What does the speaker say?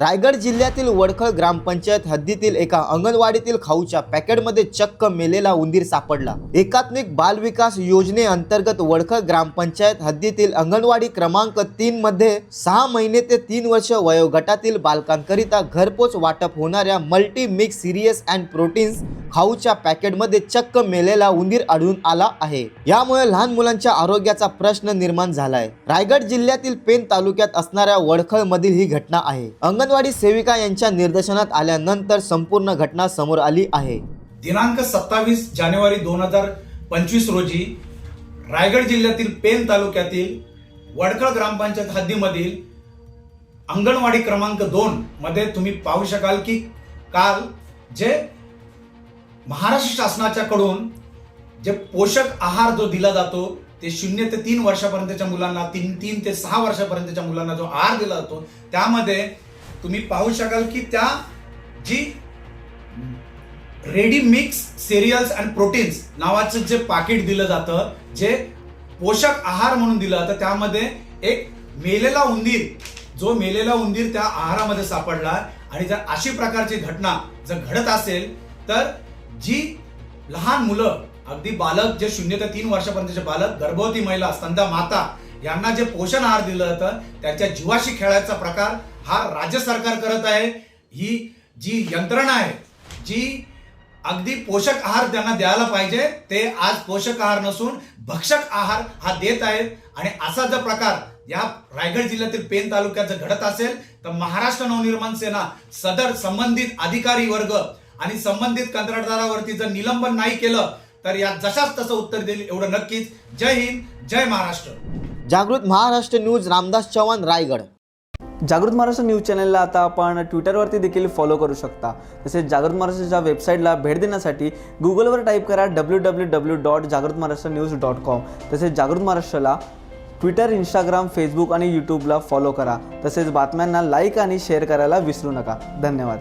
रायगड जिल्ह्यातील वडखळ ग्रामपंचायत हद्दीतील एका अंगणवाडीतील खाऊच्या पॅकेटमध्ये चक्क मेलेला उंदीर सापडला. एकात्मिक बाल विकास योजनेअंतर्गत वडखळ ग्रामपंचायत हद्दीतील अंगणवाडी क्रमांक तीन मध्ये सहा महिने ते तीन वर्ष वयोगटातील बालकांकरिता घरपोच वाटप होणाऱ्या multi mix cereals and proteins खाऊच्या पॅकेटमध्ये चक्क मेलेला उंदीर आढळून आला आहे. यामुळे लहान मुलांच्या आरोग्याचा प्रश्न निर्माण झालाय. रायगड जिल्ह्यातील पेन तालुक्यात असणाऱ्या वडखळ मधील ही घटना आहे. अंगणवाडी सेविका यांच्या निर्देशनात आल्यानंतर संपूर्ण घटना समोर आली आहे. दिनांक सत्तावीस जानेवारी दोन हजार पंचवीस रोजी रायगड जिल्ह्यातील पेन तालुक्यातील वडखळ ग्रामपंचायत हद्दीमधील अंगणवाडी क्रमांक दोन मध्ये तुम्ही पाहू शकाल की काल जे महाराष्ट्र शासनाच्या कडून जे पोषक आहार जो दिला जातो ते शून्य ते तीन वर्षापर्यंतच्या मुलांना तीन तीन ते सहा वर्षापर्यंतच्या मुलांना जो आहार दिला जातो त्यामध्ये तुम्ही पाहू शकाल की त्या जी ready mix cereals and proteins नावाचं जे पाकिट दिलं जातं जे पोषक आहार म्हणून दिलं जातं त्यामध्ये एक मेलेला उंदीर जो मेलेला उंदीर त्या आहारामध्ये सापडला आणि जर अशी प्रकारची घटना जर घडत असेल तर जी लहान मुलं अगदी बालक जे शून्य ते तीन वर्षापर्यंतचे बालक गर्भवती महिला स्तंदा माता यांना जे पोषण आहार दिलं जातं त्याच्या जीवाशी खेळायचा प्रकार हा राज्य सरकार करत आहे. ही जी यंत्रणा आहे जी अगदी पोषक आहार त्यांना द्यायला पाहिजे ते आज पोषक आहार नसून भक्षक आहार हा देत आहेत. आणि असा जर प्रकार या रायगड जिल्ह्यातील पेन तालुक्यात जर घडत असेल तर महाराष्ट्र नवनिर्माण सेना सदर संबंधित अधिकारी वर्ग आणि संबंधित कंत्राटदारावरती जर निलंबन नाही केलं तर यात जशाच तसं उत्तर देईल एवढं नक्कीच. जय हिंद जय महाराष्ट्र. जागृत महाराष्ट्र न्यूज रामदास चव्हाण रायगड. जागृत महाराष्ट्र न्यूज चॅनलला आता आपण ट्विटरवरती देखील फॉलो करू शकता. तसेच जागृत महाराष्ट्राच्या वेबसाईटला भेट देण्यासाठी गुगलवर टाईप करा डब्ल्यू डब्ल्यू डब्ल्यू डॉट जागृत महाराष्ट्र न्यूज डॉट कॉम तसेच जागृत महाराष्ट्राला ट्विटर इंस्टाग्राम फेसबुक आणि यूट्यूबला फॉलो करा. तसेच बातम्यांना लाईक आणि शेअर करायला विसरू नका. धन्यवाद.